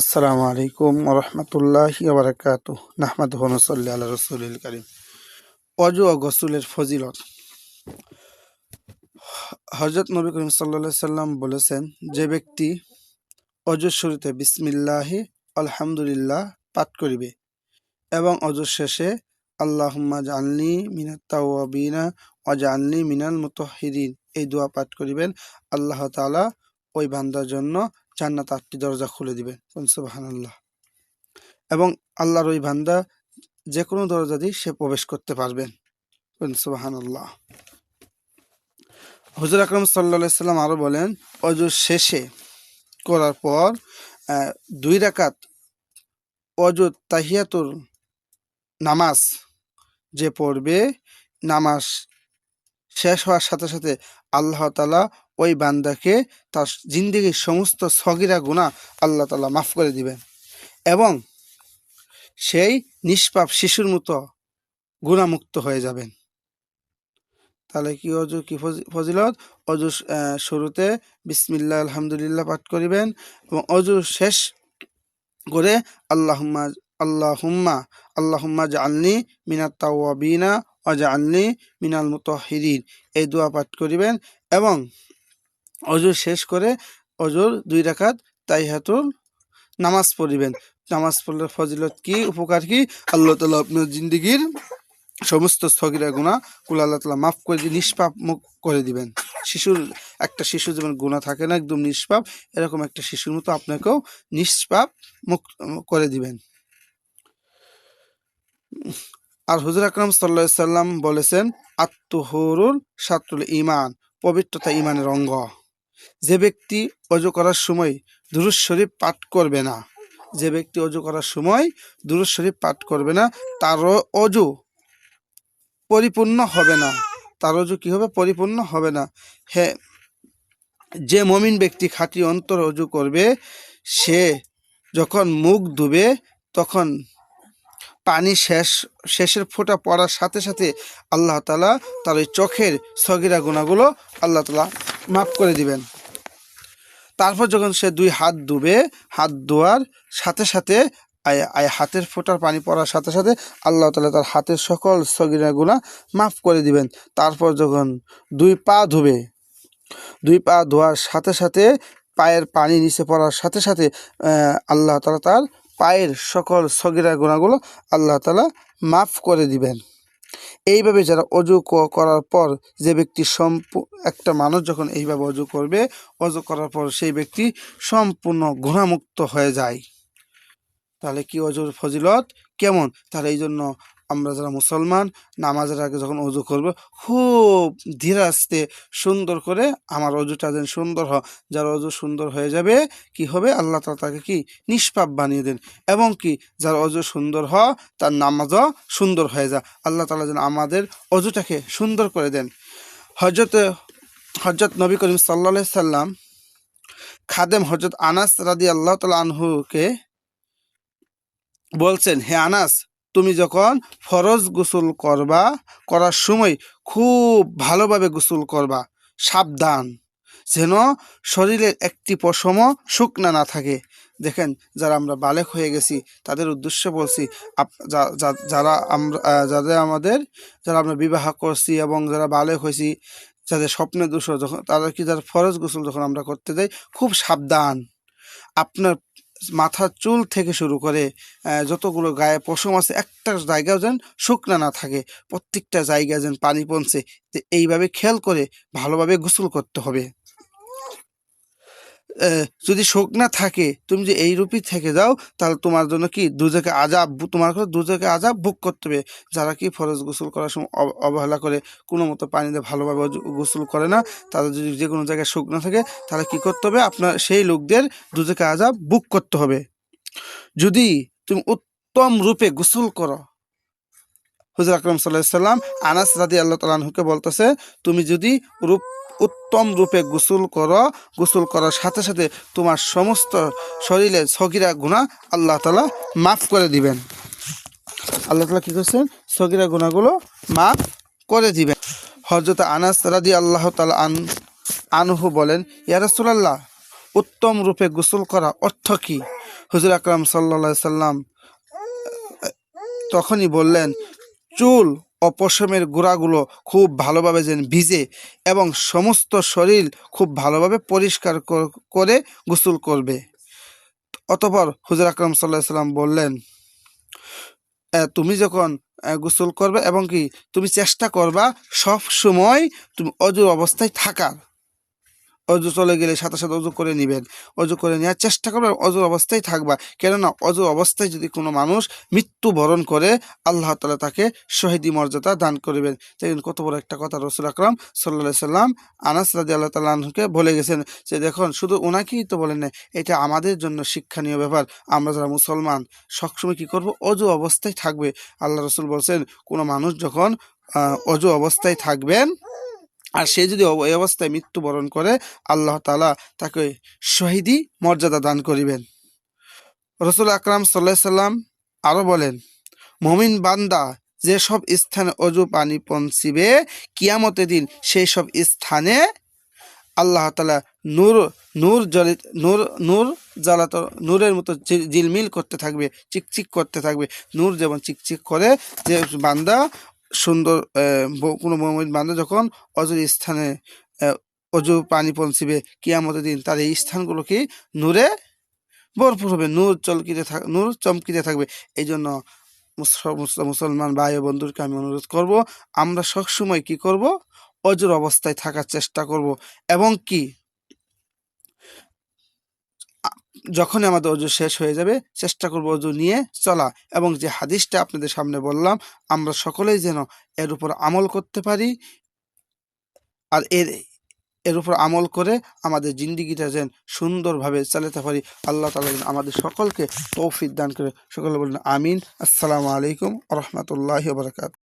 আসসালামু আলাইকুম রহমতুল্লাহ বারকাত নাহমাদ হনসল্লি আল্লাহ রসুল করিম। অজু ও গসুলের ফজিলত। হজরত নবী করিম সাল্লা সাল্লাম বলেছেন, যে ব্যক্তি অজুর শুরুতে বিসমিল্লাহি, আলহামদুলিল্লাহ পাঠ করিবে এবং অজুর শেষে আল্লাহুম্মা জানলি মিনাত তাওয়াবিনা অজানলি মিনাল মুতহিরিন এই দোয়া পাঠ করিবেন, আল্লাহ তাআলা ওই বান্দার জন্য জান্নাত আটটি দরজা খুলে দিবেন সুবহান এবং আল্লাহর ওই ভান্দা যে কোনো দরজা দিয়ে সে প্রবেশ করতে পারবেন। সুবহান আল্লাহ হুজুর আকরম সাল্লা সাল্লাম আরও বলেন অজুর শেষে করার পর দুই রাকাত অজু তাহিয়াতুর নামাজ যে পড়বে, নামাজ শেষ হওয়ার সাথে সাথে আল্লাহ তালা ওই বান্দাকে তার জিন্দিগির সমস্ত সগিরা গুণা আল্লাহ তালা মাফ করে দিবেন। এবং সেই নিষ্পাপ শিশুর মতো গুণামুক্ত হয়ে যাবেন। তাহলে কি অজু, কি ফজিলত? অজু শুরুতে বিসমিল্লাহ, আলহামদুলিল্লাহ পাঠ করিবেন এবং অজু শেষ করে আল্লাহুম্মা আল্লাহুম্মা আল্লাহুম্মা জাআলনি মিনাত তাওয়াবিনা ওয়া জাআলনি মিনাল মুতাহহিরিন এই দোয়া পাঠ করিবেন এবং অজু শেষ করে অজুর দুই রাকাত তাইহাতুল নামাজ পড়িবেন। নামাজ পড়লে ফজিলত কি, উপকার কি? আল্লাহ তালা আপনার জিন্দিগির সমস্ত স্থগিরা গুণা কুল আল্লাহ তালা মাফ করে দিয়ে নিষ্পাপ মুখ করে দিবেন। শিশুর, একটা শিশু যেমন গুণা থাকে না, একদম নিষ্পাপ, এরকম একটা শিশুর মতো আপনাকেও নিষ্পাপ মুখ, করে দিবেন। আর হুজুর আকরাম সাল্লাহ সাল্লাম বলেছেন আত্মহরুল সাত্রুল ইমান পবিত্রতা ইমানের অঙ্গ। যে ব্যক্তি অজু করার সময় দুরুজ শরীফ পাঠ করবে না, যে ব্যক্তি অজু করার সময় দুরুজ শরীফ পাঠ করবে না, তারও অজু পরিপূর্ণ হবে না। তার অজু কি হবে? পরিপূর্ণ হবে না। হ্যাঁ যে মমিন ব্যক্তি খাঁটি অন্তর অজু করবে, সে যখন মুখ ধুবে, তখন পানি শেষ, শেষের ফোঁটা পড়ার সাথে সাথে আল্লাহ তালা তার ওই চোখের সগিরা গুণাগুলো আল্লাহ তালা মাফ করে দিবেন। তারপর যখন সে দুই হাত ধুবে হাত ধোয়ার সাথে সাথে, আয়- আয় হাতের ফোঁটার পানি পড়ার সাথে সাথে আল্লাহ তালা তার হাতের সকল সগিরা গুণা মাফ করে দিবেন। তারপর যখন দুই পা ধুবে, দুই পা ধোয়ার সাথে সাথে পায়ের পানি নিচে পড়ার সাথে সাথে আল্লাহ তালা তার পায়ের সকল সগিরা গুণাগুলো আল্লাহ তালা মাফ করে দিবেন। এইভাবে যারা অজু করার পর যে ব্যক্তি সম্পূ একটা মানুষ যখন এইভাবে অজু করবে, অজু করার পর সেই ব্যক্তি সম্পূর্ণ গুণামুক্ত হয়ে যায়। তাহলে কি অজুর ফজিলত? কেমন? তাহলে এই জন্য আমরা যারা মুসলমান, নামাজের আগে যখন অজু করব, খুব ধীরে আস্তে সুন্দর করে আমার অজুটা যেন সুন্দর হয়। যার অজু সুন্দর হয়ে যাবে, কি হবে? আল্লাহ তালা তাকে কি? নিষ্পাপ বানিয়ে দেন। এবং কি? যার অজু সুন্দর হয়, তার নামাজও সুন্দর হয়ে যা আল্লাহ তালা যেন আমাদের অজুটাকে সুন্দর করে দেন। হজরত হজরত নবী করিম সাল্লা সাল্লাম, খাদেম হজরত আনাস রাদি আল্লাহ তালা আনহুকে বলছেন, হে আনাস তুমি যখন ফরজ গোসল করবা, করার সময় খুব ভালোভাবে গোসল করবা, সাবধান, যেন শরীরের একটি পশমও শুকনা না থাকে। দেখেন, যারা আমরা বালেক হয়ে গেছি, তাদের উদ্দেশ্য বলছি যারা আমরা যাদের আমাদের, যারা আমরা বিবাহ করছি এবং যারা বালেক হয়েছি, যাদের স্বপ্নে দোষ, যখন তারা কি, যারা ফরজ গোসল যখন আমরা করতে যাই, খুব সাবধান। আপনার মাথার চুল থেকে শুরু করে যতগুলো গায়ে পশম আছে, একটা জায়গাও যেন শুকনা না থাকে। প্রত্যেকটা জায়গায় যেন পানি পৌঁছে এইভাবে খেয়াল করে ভালোভাবে গোসল করতে হবে। আহ, শোক না থাকে তুমি যে এই রূপই থেকে যাও তাহলে তোমার জন্য কি দুজকে আজাব তোমার করে দুজকে আজাব ভোগ করতে হবে। যারা কি ফরজ গোসল করার সময় অব- অবহেলা করে কোনো মতো পানিতে ভালোভাবে গোসল করে না তাদের যদি যে কোনো জায়গায় শুকনো থাকে তাহলে কি করতে হবে? আপনার সেই লোকদের দুজকে আজাব বুক করতে হবে। যদি তুমি উত্তম রূপে গোসল করো হুজুর আকরম সাল্লাহ সাল্লাম আনাস রাদি আল্লাহ তালাহুকে বলতেছে তুমি যদি রূপ উত্তম রূপে গোসল করো, গোসল করার সাথে সাথে তোমার সমস্ত শরীরে সগিরা গুণা আল্লাহ তালা মাফ করে দিবেন। আল্লাহ তালা কী করছেন? সগিরা গুণাগুলো মাফ করে দিবেন। হজরত আনাস রাদি আল্লাহ তালা আন, আনহু বলেন ইয়ারসুলাল্লাহ উত্তম রূপে গোসল করা অর্থ কি? হুজুর আকরাম সাল্লা সাল্লাম তখনই বললেন, চুল ও পশমের গোড়াগুলো খুব ভালোভাবে যেন ভিজে এবং সমস্ত শরীর খুব ভালোভাবে পরিষ্কার কর- গোসল করবে। অতপর হুজুর আকরম সাল্লাহ সাল্লাম বললেন "আহ, তুমি যখন গোসল করবে এবং কি তুমি চেষ্টা করবা সব সময় তুমি অজুর অবস্থায় থাকার। অজু চলে গেলে সাথে সাথে অজু করে নেবেন। অজু করে নেওয়ার চেষ্টা করবে অজুর অবস্থায় থাকবা। কেননা অজুর অবস্থায় যদি কোনো মানুষ মৃত্যু বরণ করে, আল্লাহ তালা তাকে শহীদি মর্যাদা দান করবেন। দেখেন কত বড় একটা কথা রসুল আকরাম সাল্লা সাল্লাম আনাস রাজি আল্লাহ তাল্লাহকে বলে গেছেন যে, দেখুন, শুধু ওনাকেই তো বলেন না এটা আমাদের জন্য শিক্ষণীয় ব্যাপার। আমরা যারা মুসলমান, সবসময় কি করব? অজু অবস্থায় থাকবে। আল্লাহ রসুল বলছেন, কোনো মানুষ যখন অজু অবস্থায় থাকবেন আর সে যদি এই অবস্থায় মৃত্যুবরণ করে, আল্লাহ তালা তাকে শহীদি মর্যাদা দান করিবেন। রসুল আকরাম সাল্লাহ সাল্লাম আরও বলেন, মমিন বান্দা যেসব স্থানে অজু পানি পৌঁছিবে, কিয়ামতের দিন সেই সব স্থানে আল্লাহ তালা নূর নূর জলিত নূর নূর জ্বালাত, নূরের মতো জিলমিল করতে থাকবে, চিকচিক করতে থাকবে। নূর যেমন চিকচিক করে, যে বান্দা সুন্দর কোনো মমিন বান্দা যখন অজুর স্থানে অজু পানি পৌঁছিবে, কিয়ামতের দিন তার এই স্থানগুলো কি? নূরে ভরপুর হবে, নূর চলকিতে থাক, নূর চমকিতে থাকবে। এই জন্য মুস- মুস- মুসলমান ভাই ও বন্ধুকে আমি অনুরোধ করব, আমরা সবসময় কি করব? অজুর অবস্থায় থাকার চেষ্টা করব। এবং কি? যখনই আমাদের অজু শেষ হয়ে যাবে, চেষ্টা করব অজু নিয়ে চলা। এবং যে হাদিসটা আপনাদের সামনে বললাম, আমরা সকলেই যেন এর উপর আমল করতে পারি আর এর এর উপর আমল করে আমাদের জিন্দিগিটা যেন সুন্দরভাবে চালাতে পারি। আল্লাহ তালা যেন আমাদের সকলকে তৌফিক দান করে। সকলে বলেন আমিন। আসসালামু আলাইকুম রহমতুল্লাহ বারকাত